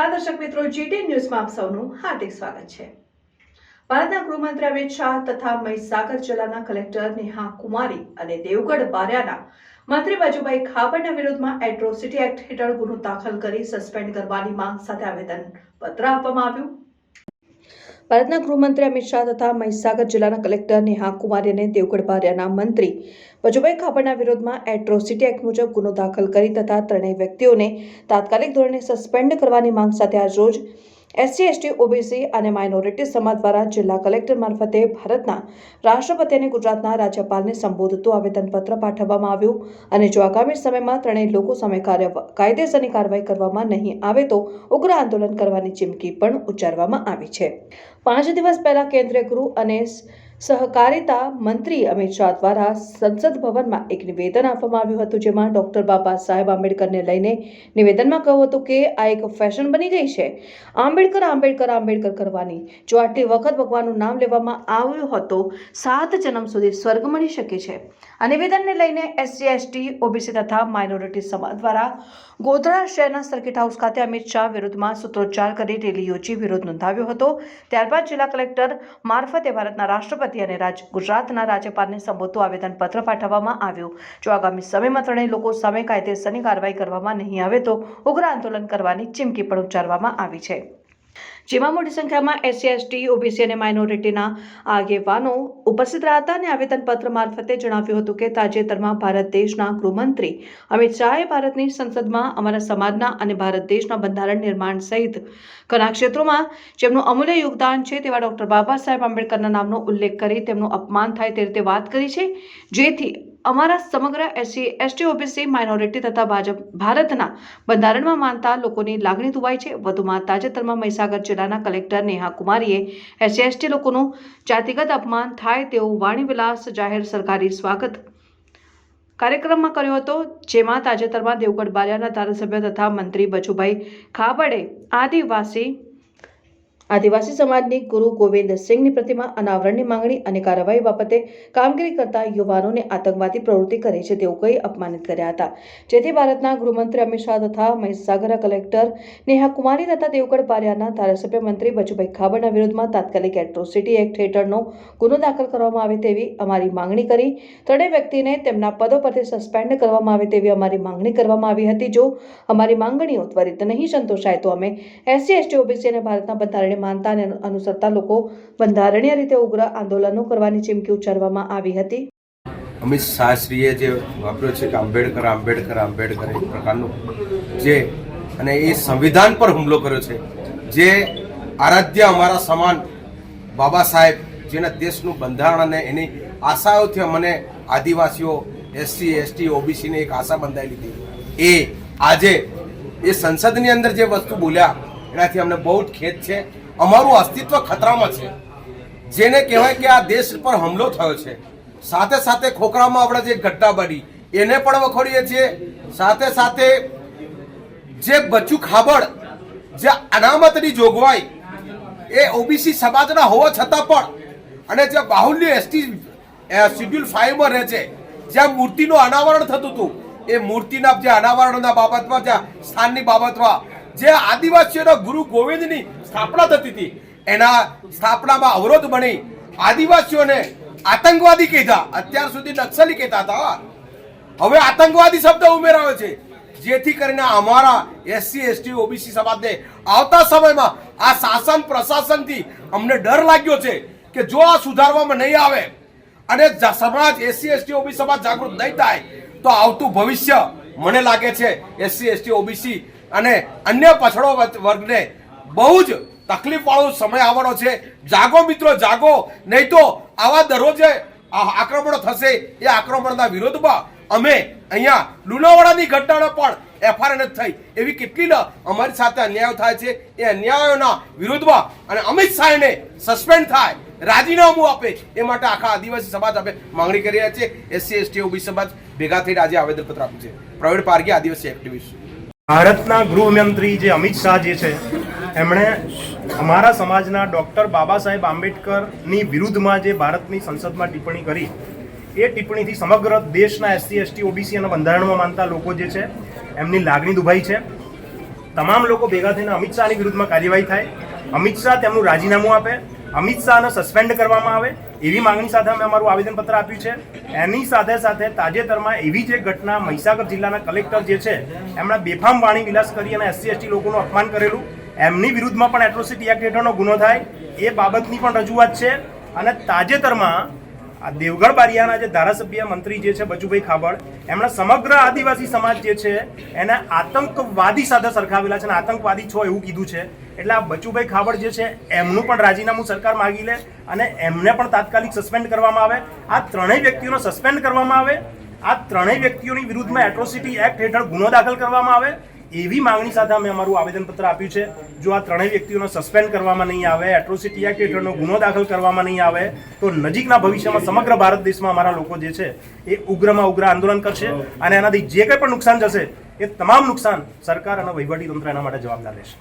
નમસ્કાર, દર્શક મિત્રો જીટી ન્યૂઝમાં આપ સૌનું હાર્દિક સ્વાગત છે. ભારતના ગૃહમંત્રી અમિત શાહ તથા મહીસાગર જિલ્લાના કલેક્ટર નેહા કુમારી અને દેવગઢ બારિયાના મંત્રી બાજુભાઈ ખાબડના વિરુદ્ધમાં એટ્રોસિટી એક્ટ હેઠળ ગુનો દાખલ કરી સસ્પેન્ડ કરવાની માંગ સાથે આવેદન પત્ર આપવામાં આવ્યું. ભારતના ગૃહમંત્રી અમિત શાહ તથા મહીસાગર જિલ્લાના કલેક્ટર નેહા કુમારી અને દેવગઢ બારિયાના મંત્રી વજુભાઈ ખાબડના વિરોધમાં એટ્રોસિટી એક્ટ મુજબ ગુનો દાખલ કરી તથા ત્રણેય વ્યક્તિઓને તાત્કાલિક ધોરણે સસ્પેન્ડ કરવાની માંગ સાથે આજરોજ એસસી એસટી, ઓબીસી અને માઇનોરિટી સમાજ દ્વારા જિલ્લા કલેક્ટર મારફતે ભારતના રાષ્ટ્રપતિ અને ગુજરાતના રાજ્યપાલને સંબોધતું આવેદનપત્ર પાઠવવામાં આવ્યું અને જો આગામી સમયમાં ત્રણેય લોકો સામે કાયદેસરની કાર્યવાહી કરવામાં નહીં આવે તો ઉગ્ર આંદોલન કરવાની ચીમકી પણ ઉચ્ચારવામાં આવી છે. પાંચ દિવસ પહેલા કેન્દ્રીય ગૃહ અને સહકારિતા મંત્રી અમિત શાહ દ્વારા સંસદ ભવનમાં એક નિવેદન આપવામાં આવ્યું હતું, જેમાં ડોક્ટર બાબા સાહેબ આંબેડકરને લઈને નિવેદનમાં કહ્યું હતું કે આ એક ફેશન બની ગઈ છે. આંબેડકર આંબેડકર આંબેડકર કરવાની. જો આટલી વખત ભગવાનનું નામ લેવામાં આવ્યું હતું, સાત જન્મ સુધી સ્વર્ગ મળી શકે છે. આ નિવેદનને લઈને એસસી, એસટી, ઓબીસી તથા માઇનોરિટી સમાજ દ્વારા ગોધરા શહેરના સર્કિટ હાઉસ ખાતે અમિત શાહ વિરુદ્ધમાં સૂત્રોચ્ચાર કરી રેલી યોજી વિરોધ નોંધાવ્યો હતો. ત્યારબાદ જિલ્લા કલેક્ટર મારફતે ભારતના રાષ્ટ્રપતિ અને રાજ ગુજરાતના રાજ્યપાલને સંબોધતું આવેદનપત્ર પાઠવવામાં આવ્યું. જો આગામી સમયમાં ત્રણેય લોકો સામે કાયદેસરની કાર્યવાહી કરવામાં નહીં આવે તો ઉગ્ર આંદોલન કરવાની ચીમકી પણ ઉચ્ચારવામાં આવી છે. જેમાં મોટી સંખ્યામાં એસસી, એસટી, ઓબીસી અને માઇનોરિટીના આગેવાનો ઉપસ્થિત રહ્યા હતા અને આવેદનપત્ર મારફતે જણાવ્યું હતું કે તાજેતરમાં ભારત દેશના ગૃહમંત્રી અમિત શાહે ભારતની સંસદમાં અમારા સમાજના અને ભારત દેશના બંધારણ નિર્માણ સહિત ઘણા ક્ષેત્રોમાં જેમનું અમૂલ્ય યોગદાન છે તેવા ડોક્ટર બાબા સાહેબ આંબેડકરના નામનો ઉલ્લેખ કરી તેમનું અપમાન થાય તે રીતે વાત કરી છે. જેથી અમારા સમગ્ર એસસી, એસટી, ઓબીસી માઇનોરિટી તથા ભાજપ, ભારતના બંધારણમાં માનતા લોકોની લાગણી ધુવાઈ છે. વધુમાં તાજેતરમાં મહીસાગર જિલ્લાના કલેક્ટર નેહા કુમારીએ એસસી, એસટી લોકોનું જાતિગત અપમાન થાય તેવું વાણીવિલાસ જાહેર સરકારી સ્વાગત કાર્યક્રમમાં કર્યો હતો, જેમાં તાજેતરમાં દેવગઢ બારિયાના ધારાસભ્ય તથા મંત્રી બચુભાઈ ખાબડે આદિવાસી આદિવાસી સમાજની ગુરુ ગોવિંદ સિંહની પ્રતિમા, અનાવરણની માંગણી અને કાર્યવાહી બાબતે કામગીરી કરતા યુવાનોને આતંકવાદી પ્રવૃત્તિ કરે છે તેવું કહી અપમાનિત કર્યા હતા. જેથી ભારતના ગૃહમંત્રી અમિત શાહ તથા મહીસાગરના કલેક્ટર નેહા કુમારી તથા દેવગઢ પારિયાના ધારાસભ્ય મંત્રી બચુભાઈ ખાબડના વિરોધમાં તાત્કાલિક એટ્રોસિટી એક્ટ હેઠળનો ગુનો દાખલ કરવામાં આવે તેવી અમારી માંગણી કરી. ત્રણેય વ્યક્તિને તેમના પદો પરથી સસ્પેન્ડ કરવામાં આવે તેવી અમારી માંગણી કરવામાં આવી હતી. જો અમારી માંગણીઓ ત્વરિત નહીં સંતોષાય, તો અમે એસસી, એસટી, ઓબીસી અને ભારતના બંધારણને માનતા અને અનુસરતા લોકો બંધારણીય રીતે ઉગ્ર આંદોલનો કરવાની ચીમકી ઉચ્ચારવામાં આવી હતી. અમિત શાહશ્રીએ જે વાપર્યો છે કે આંબેડકર આંબેડકર આંબેડકર, એક પ્રકારનું જે અને એ સંવિધાન પર હુમલો કર્યો છે, જે આરાધ્ય અમારા સમાન બાબા સાહેબ, જેના દેશનું બંધારણ અને એની આશાઓથી મને આદિવાસીઓ, એસસી, એસટી, ઓબીસીને એક આશા બંધાયેલી હતી. એ આજે એ સંસદની અંદર જે વસ્તુ બોલ્યા, એનાથી અમને બહુ જ ખેદ છે. અમારું અસ્તિત્વ ખતરામાં છે. જેને કહેવાય કે આ દેશ પર હુમલો થયો છે. સાથે સાથે ખોખરામાં આપણે જે ઘટના બની એને પણ વખોડીએ છીએ. સાથે સાથે જે બચ્ચુ ખાબડ, જે અનામતની જોગવાઈ, એ ઓબીસી સમાજના હોવા છતાં પણ, અને જે બાહુલ્ય એસટી શિડ્યુલ ફાઈવમાં રહે છે, જ્યાં મૂર્તિનું અનાવરણ થતું હતું, એ મૂર્તિના જે અનાવરણના બાબતમાં, જ્યાં સ્થાનની બાબતમાં, જે આદિવાસીઓના ગુરુ ગોવિંદની સ્થાપના થતી હતી. એના સ્થાપનામાં અવરોધ બની આદિવાસીઓને આતંકવાદી કહેતા. અત્યાર સુધી નક્સલી કહેતા હતા. હવે આતંકવાદી શબ્દ ઉમેરાયો છે. જેથી કરીને અમારા એસસી, એસટી, ઓબીસી સમાજને આવતા સમયમાં આ શાસન પ્રશાસનથી અમને ડર લાગ્યો છે કે જો આ સુધારવામાં નહીં આવે અને સમાજ એસસી, એસટી, ઓબીસી સમાજ જાગૃત નહીં થાય, તો આવતું ભવિષ્ય મને લાગે છે એસસી, એસટી, ઓબીસી અને અન્ય પછડો વર્ગને બહુ જ તકલીફ વાળો સમય આવવાનો છે. જાગો મિત્રો, જાગો. નહીં તો આવા દરરોજે આક્રમણ થશે એ આક્રમણના વિરોધમાં અમે અહીંયા લુણાવાડાની ઘટનાનો પણ એફઆરએન થઈ. એવી કેટલી અમારી સાથે અન્યાયો થાય છે. એ અન્યાયોના વિરોધમાં અને અમિત શાહને સસ્પેન્ડ થાય. રાજીનામું આપે. એ માટે આખા આદિવાસી સમાજ આપણે માંગણી કરી રહ્યા છીએ એસસી, એસટી ઓબીસી સમાજ ભેગા થઈને આજે આવેદનપત્ર આપ્યું છે. પ્રવીણ પારગી આદિવાસી એક્ટિવિસ્ટ. ભારતના ગૃહમંત્રી જે અમિત શાહ જે છે એમણે અમારા સમાજના ડૉક્ટર બાબા સાહેબ આંબેડકરની વિરુદ્ધમાં જે ભારતની સંસદમાં ટિપ્પણી કરી, એ ટિપ્પણીથી સમગ્ર દેશના એસસી, એસટી, ઓબીસી અને બંધારણમાં માનતા લોકો જે છે, એમની લાગણી દુભાઈ છે. તમામ લોકો ભેગા થઈને અમિત શાહની વિરુદ્ધમાં કાર્યવાહી થાય. અમિત શાહ તેમનું રાજીનામું આપે. અમિત શાહને સસ્પેન્ડ કરવામાં આવે. એવી માંગણી સાથે અમે અમારું આવેદનપત્ર આપ્યું છે. એની સાથે સાથે તાજેતરમાં એવી જે ઘટના મહીસાગર જિલ્લાના કલેક્ટર જે છે, એમણે બેફામ વાણી વિલાસ કરી અને એસસી, એસટી લોકોનું અપમાન કરેલું. એમની વિરુદ્ધમાં પણ એટ્રોસિટી એક્ટ હેઠળનો ગુનો થાય, એ બાબતની પણ રજૂઆત છે. અને તાજેતરમાં આ દેવગઢ બારિયાના જે ધારાસભ્ય મંત્રી જે છે બચુભાઈ ખાબડ એમણે સમગ્ર આદિવાસી સમાજ જે છે એને આતંકવાદી સાથે સરખાવેલા છે અને આતંકવાદી છો એવું કીધું છે. એટલે આ બચુભાઈ ખાબડ જે છે એમનું પણ રાજીનામું સરકાર માગી લે અને એમને પણ તાત્કાલિક સસ્પેન્ડ કરવામાં આવે. આ ત્રણેય વ્યક્તિઓને સસ્પેન્ડ કરવામાં આવે. આ ત્રણેય વ્યક્તિઓની વિરુદ્ધમાં એટ્રોસિટી એક્ટ હેઠળ ગુનો દાખલ કરવામાં આવે. એવી માંગણી સાથે અમે અમારું આવેદનપત્ર આપ્યું છે. જો આ ત્રણેય વ્યક્તિઓનો સસ્પેન્ડ કરવામાં નહીં આવે એટ્રોસિટી એક્ટ હેઠળનો ગુનો દાખલ કરવામાં નહીં આવે, તો નજીકના ભવિષ્યમાં સમગ્ર ભારત દેશમાં અમારા લોકો જે છે, એ ઉગ્રમાં ઉગ્ર આંદોલન કરશે અને એનાથી જે કંઈ પણ નુકસાન જશે, એ તમામ નુકસાન સરકાર અને વહીવટી તંત્ર એના માટે જવાબદાર રહેશે.